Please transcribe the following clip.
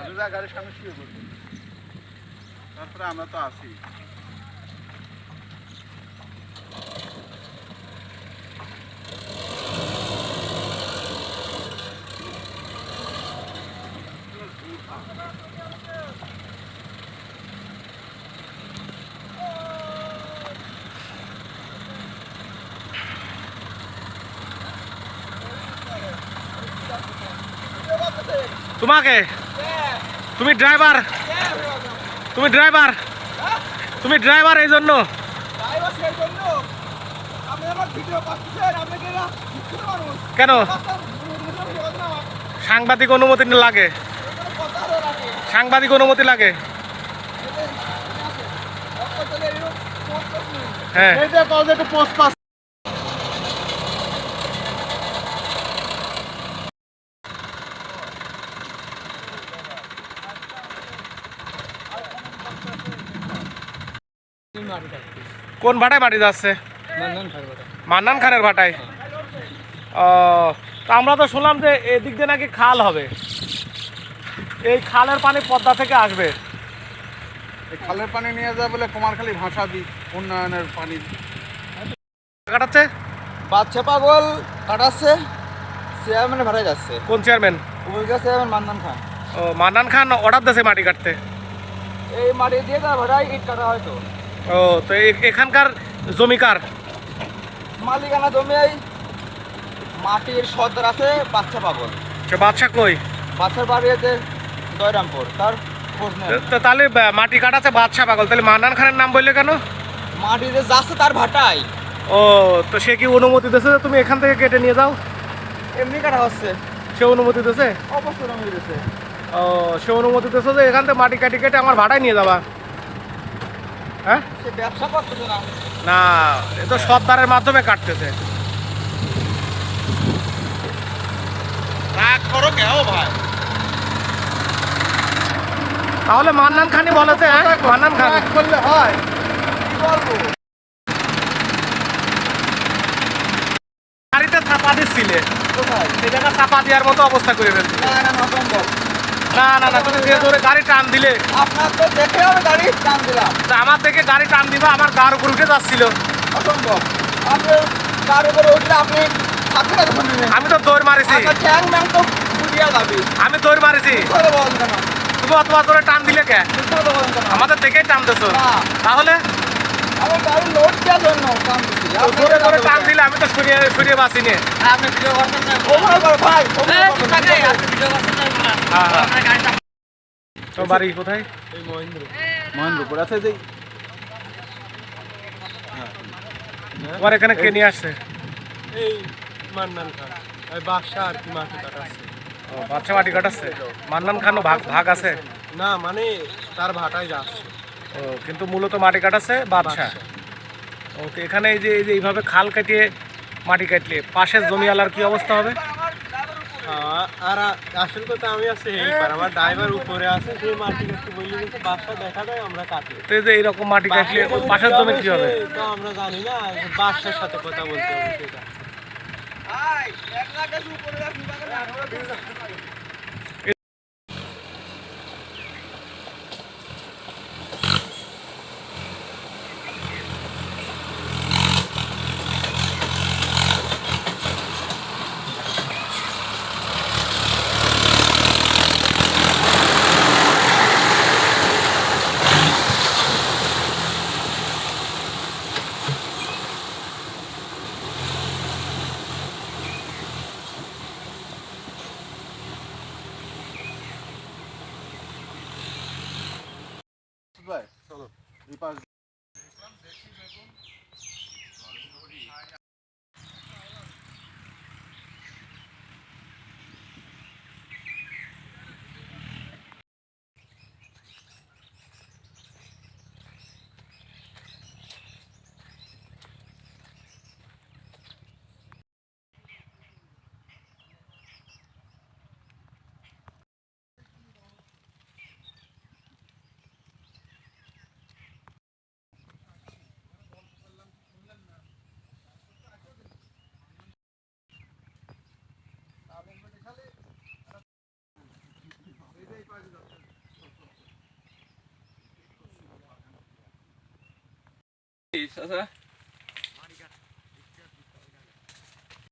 হাজুরা গাড়ির সামনে তারপরে আমরা তো আছি। তোমাকে তুমি ড্রাইভার তুমি ড্রাইভার তুমি ড্রাইভার এই জন্য কেন সাংবাদিক অনুমতি লাগে সাংবাদিক অনুমতি লাগে হ্যাঁ এই যে কল যে একটু পোস্ট পাস কোন ভাটায় মাটি যাচ্ছে? মান্নান খানের ভাটায়। ও তা আমরা তো শুনলাম যে এদিক দিয়ে নাকি খাল হবে। এই খালের পানি পদ্মা থেকে আসবে। এই খালের পানি নিয়ে যায় বলে কুমারখালী ভাষা দি উন্নয়নের পানি কাটাচ্ছে? বাচ্চা পাগল কাটাচ্ছে চেয়ারম্যানে ভাড়ায় যাচ্ছে। কোন চেয়ারম্যান? উপজেলা চেয়ারম্যান মান্নান খান। ও মান্নান খান অর্ডার দিয়েছে মাটি কাটতে। এই মাটি দিয়ে তার ভাড়ায় ইট কাটা হয়তো ও তো এখানকার জমিকার মালিকানা জমি এই মাটির সর্দার আছে বাচ্চা পাগল সে বাদশা কই? বাচ্চার বাড়ি আছে দয়রামপুর তার খোঁজ নেই তো তাহলে মাটি কাটাচ্ছে বাদশা পাগল তাহলে মান্নান খানের নাম বললে কেন? মাটি যে যাচ্ছে তার ভাটায় ও তো সে কি অনুমতি দিয়েছে তুমি এখান থেকে কেটে নিয়ে যাও? এমনি কাটা হচ্ছে। সে অনুমতি দিয়েছে? অবশ্যই হয়ে গেছে ও সে অনুমতি দিয়েছে যে এখান থেকে মাটি কাটি কেটে আমার ভাড়ায় নিয়ে যাবা। হ্যাঁ? ব্যবসা করতেছে না। না এ তো সর্দারের মাধ্যমে কাটতেছে। রাগ করো কেউ ভাই? তাহলে মান্নান খানি বলেছে হ্যাঁ? মান্নান খান। করলে হয়। কি বলব? গাড়িতে চাপা দিচ্ছিলে। জায়গা চাপা দেওয়ার মতো অবস্থা করে ফেলছে। না না না তুমি যে জোরে গাড়ি টান দিলে। আপনার তো দেখে আমি গাড়ি টান দিলাম। তা আমার থেকে গাড়ি টান দিবা আমার গার উপর উঠে যাচ্ছিল। অসম্ভব। আপনি তার উপরে উঠলে আপনি। আমি তো দৌড় মারিছি। আমি দৌড় মারিছি। তুমি অত জোরে টান দিলে কে? আমাদের থেকেই টান দিছো। তাহলে? আমি তো সরিয়ে সরিয়ে নিয়ে আপনি ভিডিও করছেন ভাই তো বাড়ি কোথায়? মহেন্দ্রপুর আছে যে তোমার এখানে কে নিয়ে আসছে এই মান্নান খান। ওই আর কি মাটি কাটাচ্ছে। ও বাচ্চা মাটি কাটাচ্ছে? মান্নান খানও ভাগ ভাগ আছে? না মানে তার ভাটায় যাচ্ছে। ও কিন্তু মূলত মাটি কাটাচ্ছে বাদশা ও তো এখানে এই যে এই যে এইভাবে খাল কাটিয়ে মাটি কাটলে পাশের জমিওয়ালার কি অবস্থা হবে? আর আসল কথা আমি আছে হেল্পার আমার ড্রাইভার উপরে আছে মাটি কাটতে বললি কিন্তু দেখা যায় আমরা কাটি। তো এই যে এইরকম মাটি কাটলে ওই পাশের জমি কি হবে? তো আমরা জানি না সাথে কথা বলতে হবে সেটা। ভাই এক লাখ উপরে রাখুন ভাই চলো। 你说说